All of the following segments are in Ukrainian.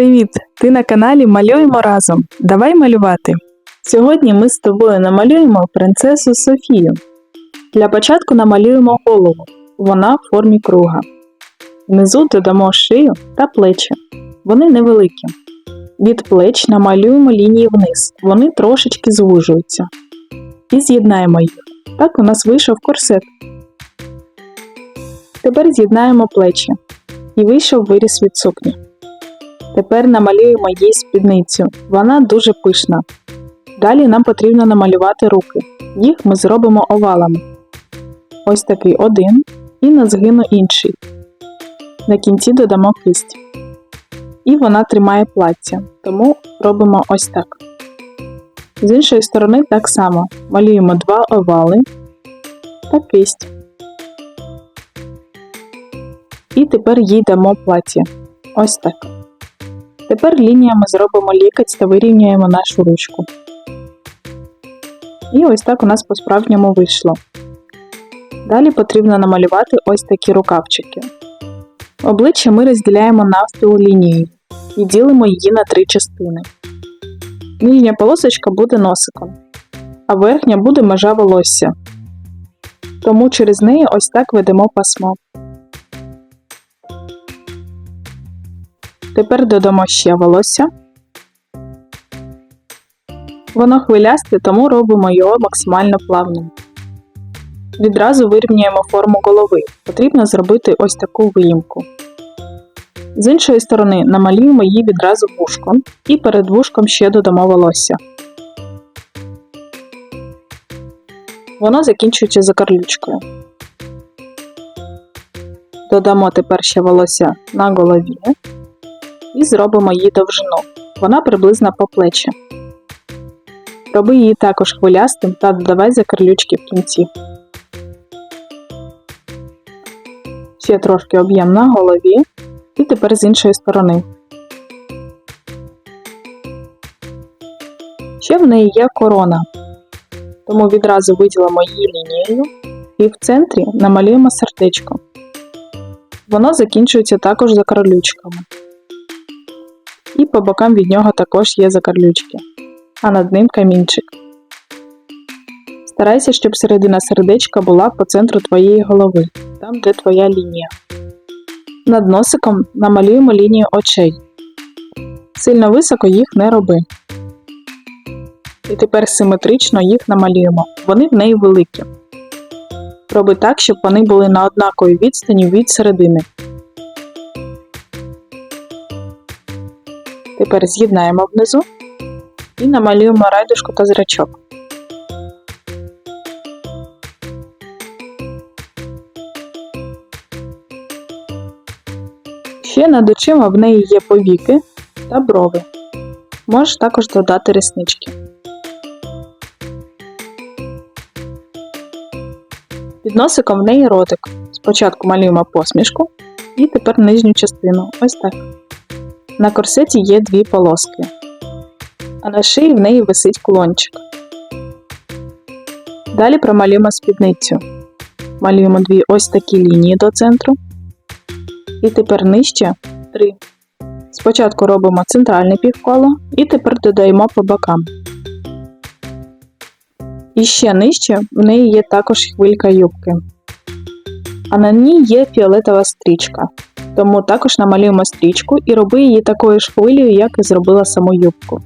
Привіт! Ти на каналі Малюємо разом. Давай малювати. Сьогодні ми з тобою намалюємо принцесу Софію. Для початку намалюємо голову. Вона в формі круга. Внизу додамо шию та плечі. Вони невеликі. Від плеч намалюємо лінії вниз. Вони трошечки звужуються. І з'єднаємо їх. Так у нас вийшов корсет. Тепер з'єднаємо плечі. І вийшов виріс від сукні. Тепер намалюємо їй спідницю. Вона дуже пишна. Далі нам потрібно намалювати руки. Їх ми зробимо овалами. Ось такий один і на згину інший. На кінці додамо кисть. І вона тримає плаття, тому робимо ось так. З іншої сторони так само малюємо два овали та кисть. І тепер їй дамо плаття. Ось так. Тепер лініями зробимо лікоть та вирівняємо нашу ручку. І ось так у нас по-справжньому вийшло. Далі потрібно намалювати ось такі рукавчики. Обличчя ми розділяємо навпіл лінією і ділимо її на три частини. Нижня полосочка буде носиком, а верхня буде межа волосся. Тому через неї ось так ведемо пасмо. Тепер додамо ще волосся. Воно хвилясте, тому робимо його максимально плавним. Відразу вирівнюємо форму голови. Потрібно зробити ось таку виїмку. З іншої сторони намалюємо її відразу вушком і перед вушком ще додамо волосся. Воно закінчується закарлючкою. Додамо тепер ще волосся на голові і зробимо її довжину. Вона приблизно по плечі. Роби її також хвилястим та додавай закарлючки в кінці. Ще трошки об'єм на голові і тепер з іншої сторони. Ще в неї є корона, тому відразу виділимо її лінією і в центрі намалюємо сердечко. Воно закінчується також закарлючками і по бокам від нього також є закарлючки, а над ним камінчик. Старайся, щоб середина сердечка була по центру твоєї голови, там де твоя лінія. Над носиком намалюємо лінію очей. Сильно високо їх не роби. І тепер симетрично їх намалюємо. Вони в неї великі. Роби так, щоб вони були на однаковій відстані від середини. Тепер з'єднаємо внизу і намалюємо райдушку та зрачок. Ще над очима в неї є повіки та брови. Можеш також додати реснички. Під носиком в неї ротик. Спочатку малюємо посмішку і тепер нижню частину. Ось так. На корсеті є дві полоски, а на шиї в неї висить кулончик. Далі промалюємо спідницю. Малюємо дві ось такі лінії до центру. І тепер нижче три. Спочатку робимо центральне півколо і тепер додаємо по бокам. І ще нижче в неї є також хвилька юбки. А на ній є фіолетова стрічка. Тому також намалюємо стрічку і роби її такою ж хвилею, як і зробила саму юбку.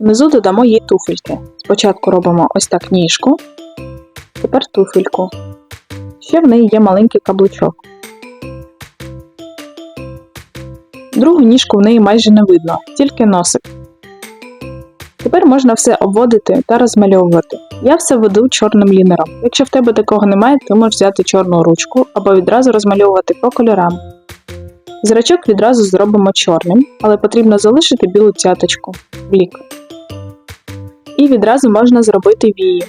Внизу додамо їй туфельки. Спочатку робимо ось так ніжку, тепер туфельку. Ще в неї є маленький каблучок. Другу ніжку в неї майже не видно, тільки носик. Тепер можна все обводити та розмальовувати. Я все веду чорним лінером. Якщо в тебе такого немає, ти можеш взяти чорну ручку або відразу розмальовувати по кольорам. Зрачок відразу зробимо чорним, але потрібно залишити білу цяточку блік. І відразу можна зробити вії.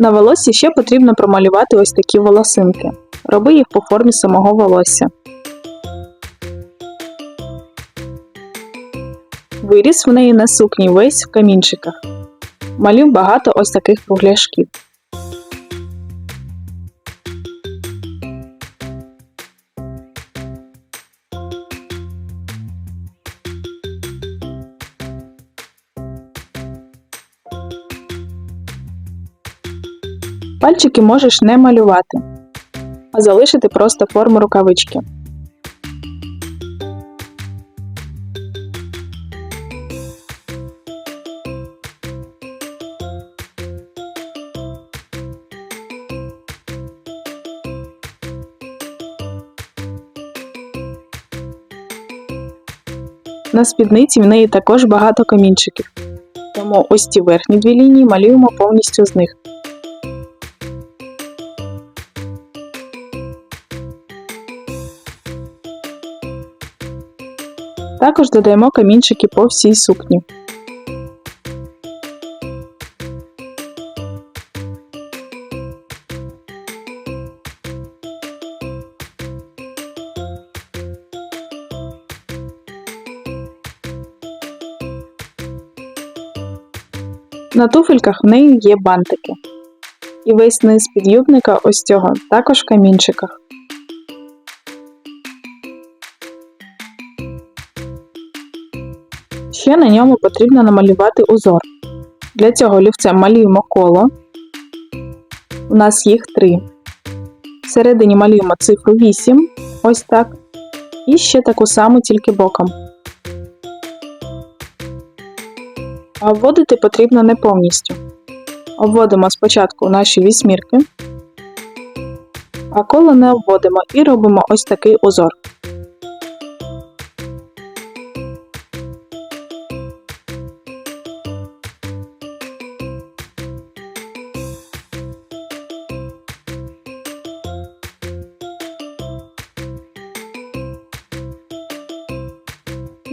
На волоссі ще потрібно промалювати ось такі волосинки. Роби їх по формі самого волосся. Виріс в неї на сукні весь в камінчиках. Малюй багато ось таких кругляшків. Пальчики можеш не малювати, а залишити просто форму рукавички. На спідниці в неї також багато камінчиків. Тому ось ці верхні дві лінії малюємо повністю з них. Також додаємо камінчики по всій сукні. На туфельках в неї є бантики. І весь низ підюбника ось цього також в камінчиках. Ще на ньому потрібно намалювати узор. Для цього олівцем малюємо коло. У нас їх три. Всередині малюємо цифру 8, ось так. І ще таку саму тільки боком. А обводити потрібно не повністю. Обводимо спочатку наші вісьмірки, а коло не обводимо і робимо ось такий узор.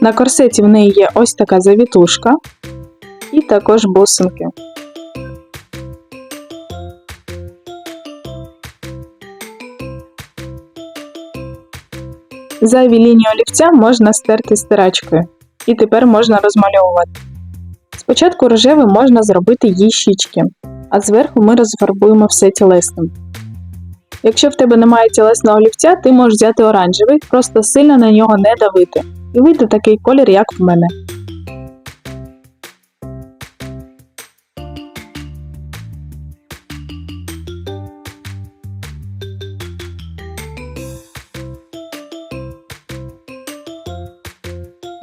На корсеті в неї є ось така завітушка і також бусинки. Зайві лінії олівця можна стерти стирачкою, і тепер можна розмальовувати. Спочатку рожевим можна зробити їй щічки, а зверху ми розфарбуємо все тілесним. Якщо в тебе немає тілесного олівця, ти можеш взяти оранжевий, просто сильно на нього не давити. І вийде такий колір, як в мене.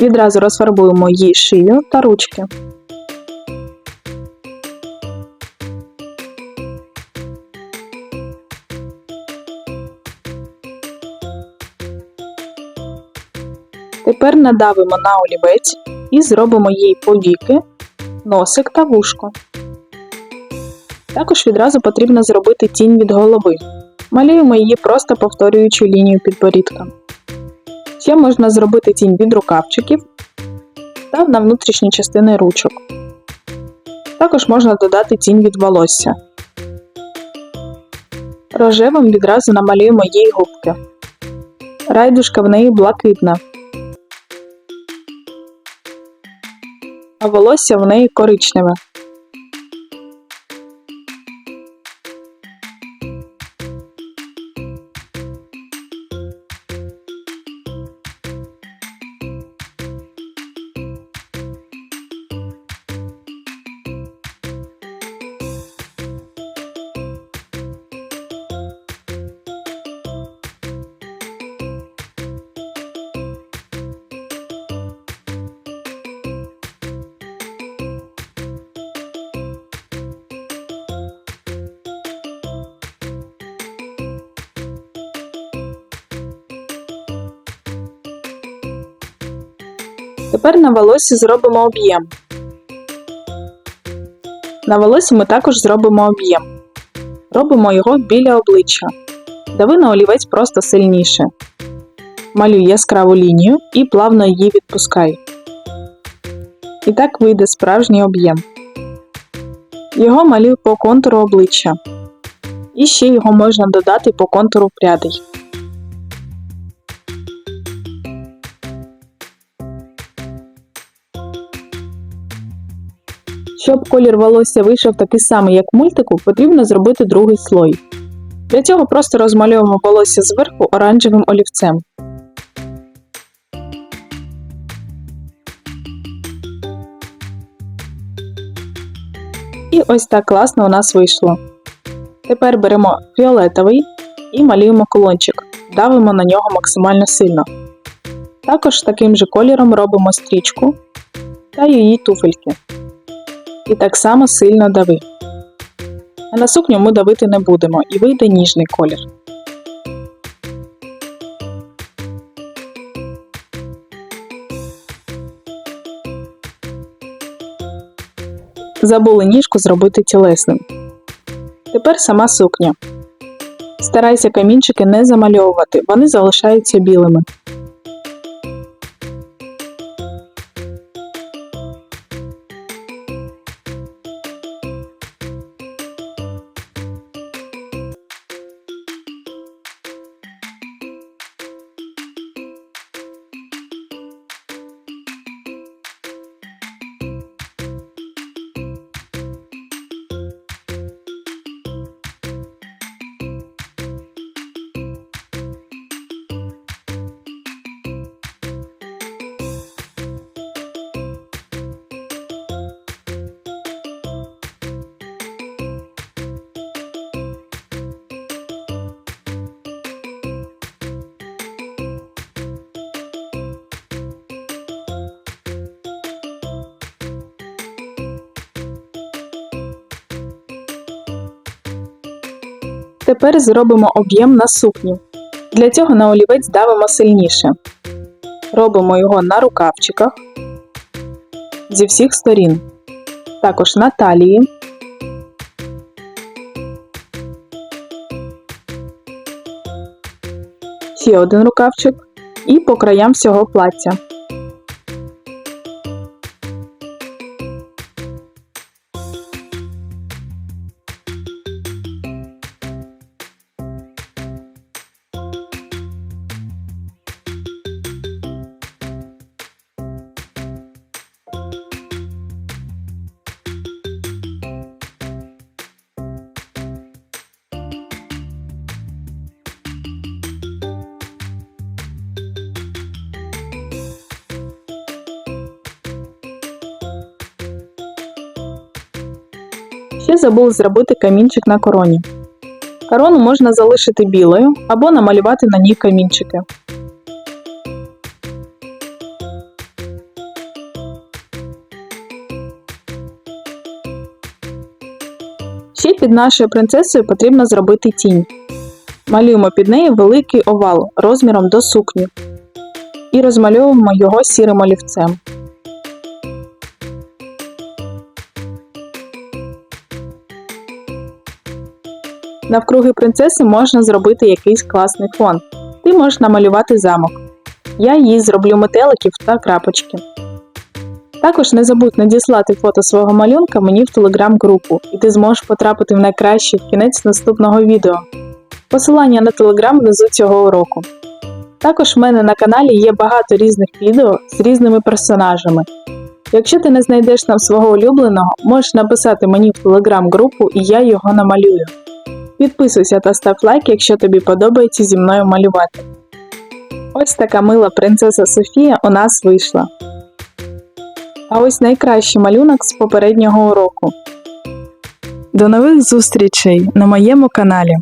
Відразу розфарбуємо її шию та ручки. Тепер надавимо на олівець і зробимо їй повіки, носик та вушко. Також відразу потрібно зробити тінь від голови. Малюємо її просто повторюючи лінію підборідка. Ще можна зробити тінь від рукавчиків та на внутрішні частини ручок. Також можна додати тінь від волосся. Рожевим відразу намалюємо їй губки. Райдушка в неї блакитна, а волосся в неї коричневе. Тепер на волосі зробимо об'єм. На волосі ми також зробимо об'єм. Робимо його біля обличчя. Дави на олівець просто сильніше. Малюй яскраву лінію і плавно її відпускай. І так вийде справжній об'єм. Його малюю по контуру обличчя. І ще його можна додати по контуру прядей. Щоб колір волосся вийшов такий самий, як в мультику, потрібно зробити другий слой. Для цього просто розмальовуємо волосся зверху оранжевим олівцем. І ось так класно у нас вийшло. Тепер беремо фіолетовий і малюємо колончик, давимо на нього максимально сильно. Також таким же кольором робимо стрічку та її туфельки. І так само сильно дави. А на сукню ми давити не будемо і вийде ніжний колір. Забули ніжку зробити тілесним. Тепер сама сукня. Старайся камінчики не замальовувати, вони залишаються білими. Тепер зробимо об'єм на сукню. Для цього на олівець давимо сильніше. Робимо його на рукавчиках зі всіх сторін, також на талії. Ще один рукавчик і по краям всього плаття. Ще забув зробити камінчик на короні. Корону можна залишити білою або намалювати на ній камінчики. Ще під нашою принцесою потрібно зробити тінь. Малюємо під неї великий овал розміром до сукні і розмальовуємо його сірим олівцем. Навкруги принцеси можна зробити якийсь класний фон. Ти можеш намалювати замок. Я їй зроблю метеликів та крапочки. Також не забудь надіслати фото свого малюнка мені в телеграм-групу, і ти зможеш потрапити в найкращий кінець наступного відео. Посилання на телеграм внизу цього уроку. Також в мене на каналі є багато різних відео з різними персонажами. Якщо ти не знайдеш там свого улюбленого, можеш написати мені в телеграм-групу і я його намалюю. Підписуйся та став лайк, якщо тобі подобається зі мною малювати. Ось така мила принцеса Софія у нас вийшла. А ось найкращий малюнок з попереднього уроку. До нових зустрічей на моєму каналі.